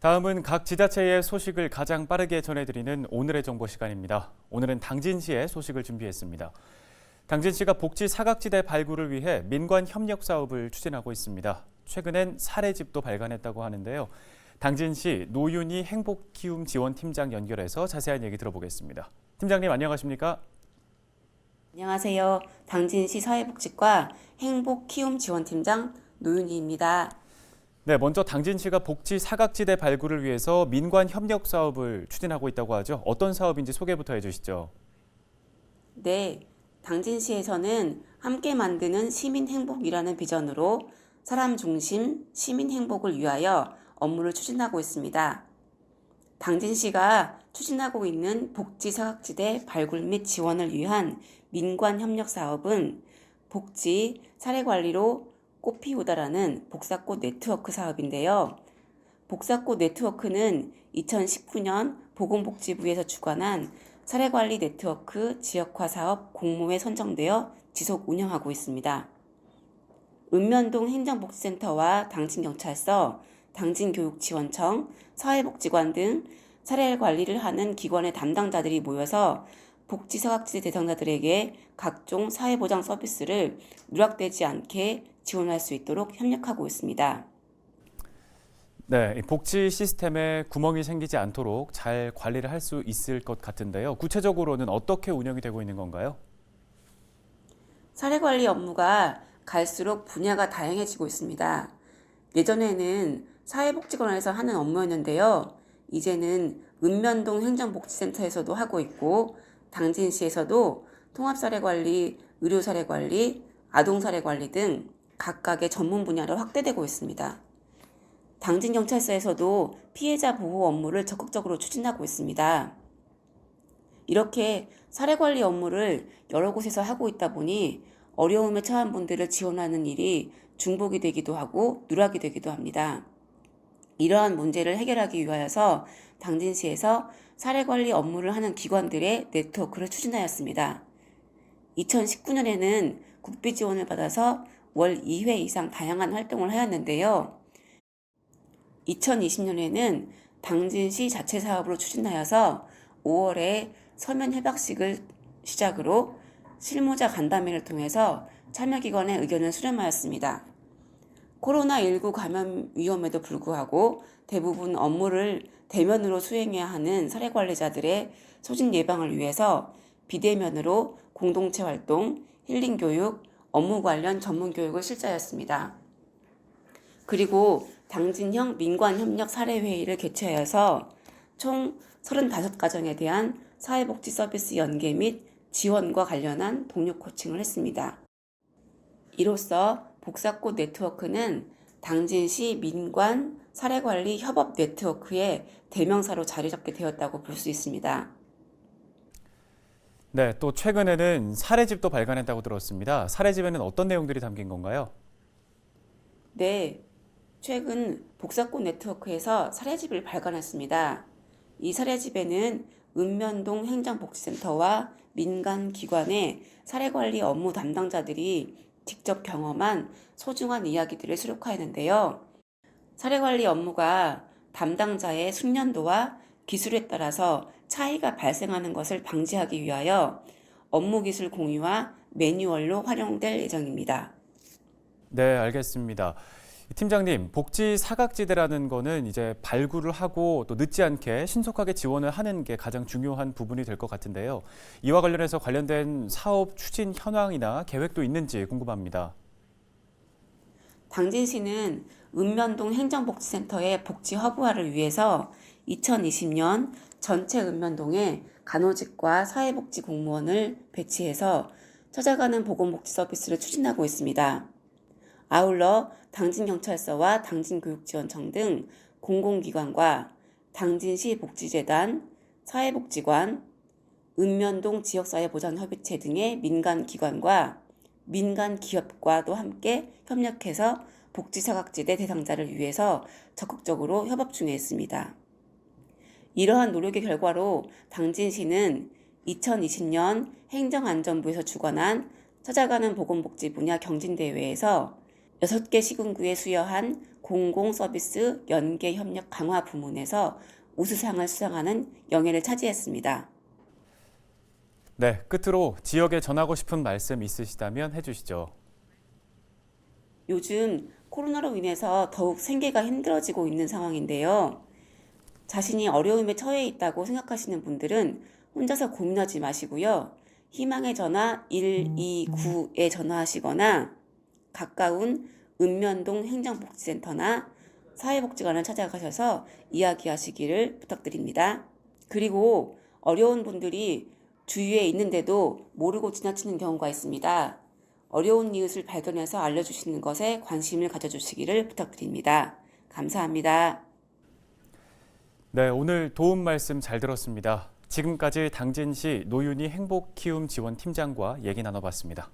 다음은 각 지자체의 소식을 가장 빠르게 전해드리는 오늘의 정보 시간입니다. 오늘은 당진시의 소식을 준비했습니다. 당진시가 복지 사각지대 발굴을 위해 민관 협력 사업을 추진하고 있습니다. 최근엔 사례집도 발간했다고 하는데요. 당진시 노윤희 행복키움 지원팀장 연결해서 자세한 얘기 들어보겠습니다. 팀장님 안녕하십니까? 안녕하세요. 당진시 사회복지과 행복키움 지원팀장 노윤희입니다. 네, 먼저 당진시가 복지 사각지대 발굴을 위해서 민관 협력 사업을 추진하고 있다고 하죠. 어떤 사업인지 소개부터 해주시죠. 네, 당진시에서는 함께 만드는 시민 행복이라는 비전으로 사람 중심 시민 행복을 위하여 업무를 추진하고 있습니다. 당진시가 추진하고 있는 복지 사각지대 발굴 및 지원을 위한 민관 협력 사업은 복지 사례 관리로 꽃피우다라는 복사꽃 네트워크 사업인데요. 복사꽃 네트워크는 2019년 보건복지부에서 주관한 사례관리 네트워크 지역화 사업 공모에 선정되어 지속 운영하고 있습니다. 읍면동 행정복지센터와 당진경찰서, 당진교육지원청, 사회복지관 등 사례 관리를 하는 기관의 담당자들이 모여서 복지사각지대 대상자들에게 각종 사회보장 서비스를 누락되지 않게 지원할 수 있도록 협력하고 있습니다. 네, 이 복지 시스템에 구멍이 생기지 않도록 잘 관리를 할 수 있을 것 같은데요. 구체적으로는 어떻게 운영이 되고 있는 건가요? 사례 관리 업무가 갈수록 분야가 다양해지고 있습니다. 예전에는 사회복지관에서 하는 업무였는데요. 이제는 읍면동 행정복지센터에서도 하고 있고 당진시에서도 통합사례관리, 의료사례관리, 아동사례관리 등 각각의 전문 분야로 확대되고 있습니다. 당진경찰서에서도 피해자 보호 업무를 적극적으로 추진하고 있습니다. 이렇게 사례관리 업무를 여러 곳에서 하고 있다 보니 어려움에 처한 분들을 지원하는 일이 중복이 되기도 하고 누락이 되기도 합니다. 이러한 문제를 해결하기 위하여서 당진시에서 사례관리 업무를 하는 기관들의 네트워크를 추진하였습니다. 2019년에는 국비 지원을 받아서 월 2회 이상 다양한 활동을 하였는데요. 2020년에는 당진시 자체 사업으로 추진하여서 5월에 서면 협약식을 시작으로 실무자 간담회를 통해서 참여기관의 의견을 수렴하였습니다. 코로나19 감염 위험에도 불구하고 대부분 업무를 대면으로 수행해야 하는 사례 관리자들의 소진 예방을 위해서 비대면으로 공동체 활동, 힐링 교육, 업무 관련 전문 교육을 실시하였습니다. 그리고 당진형 민관협력 사례회의를 개최하여서 총 35가정에 대한 사회복지 서비스 연계 및 지원과 관련한 동료 코칭을 했습니다. 이로써 복사꽃 네트워크는 당진시 민관 사례관리 협업 네트워크의 대명사로 자리 잡게 되었다고 볼 수 있습니다. 네, 또 최근에는 사례집도 발간했다고 들었습니다. 사례집에는 어떤 내용들이 담긴 건가요? 네, 최근 복사꽃 네트워크에서 사례집을 발간했습니다. 이 사례집에는 읍면동 행정복지센터와 민간 기관의 사례관리 업무 담당자들이 직접 경험한 소중한 이야기들을 수록하였는데요. 사례관리 업무가 담당자의 숙련도와 기술에 따라서 차이가 발생하는 것을 방지하기 위하여 업무 기술 공유와 매뉴얼로 활용될 예정입니다. 네, 알겠습니다. 팀장님, 복지 사각지대라는 거는 이제 발굴을 하고 또 늦지 않게 신속하게 지원을 하는 게 가장 중요한 부분이 될 것 같은데요. 이와 관련해서 관련된 사업 추진 현황이나 계획도 있는지 궁금합니다. 당진시는 읍면동 행정복지센터의 복지 허브화를 위해서 2020년 전체 읍면동에 간호직과 사회복지 공무원을 배치해서 찾아가는 보건복지 서비스를 추진하고 있습니다. 아울러 당진경찰서와 당진교육지원청 등 공공기관과 당진시 복지재단, 사회복지관, 읍면동 지역사회보장협의체 등의 민간기관과 민간기업과도 함께 협력해서 복지사각지대 대상자를 위해서 적극적으로 협업 중에 있습니다. 이러한 노력의 결과로 당진시는 2020년 행정안전부에서 주관한 찾아가는 보건복지 분야 경진대회에서 6개 시군구에 수여한 공공서비스 연계 협력 강화 부문에서 우수상을 수상하는 영예를 차지했습니다. 네, 끝으로 지역에 전하고 싶은 말씀 있으시다면 해주시죠. 요즘 코로나로 인해서 더욱 생계가 힘들어지고 있는 상황인데요. 자신이 어려움에 처해 있다고 생각하시는 분들은 혼자서 고민하지 마시고요. 희망의 전화 129에 전화하시거나 가까운 읍면동 행정복지센터나 사회복지관을 찾아가셔서 이야기하시기를 부탁드립니다. 그리고 어려운 분들이 주위에 있는데도 모르고 지나치는 경우가 있습니다. 어려운 이웃을 발견해서 알려주시는 것에 관심을 가져주시기를 부탁드립니다. 감사합니다. 네, 오늘 도움 말씀 잘 들었습니다. 지금까지 당진시 노윤희 행복키움 지원팀장과 얘기 나눠봤습니다.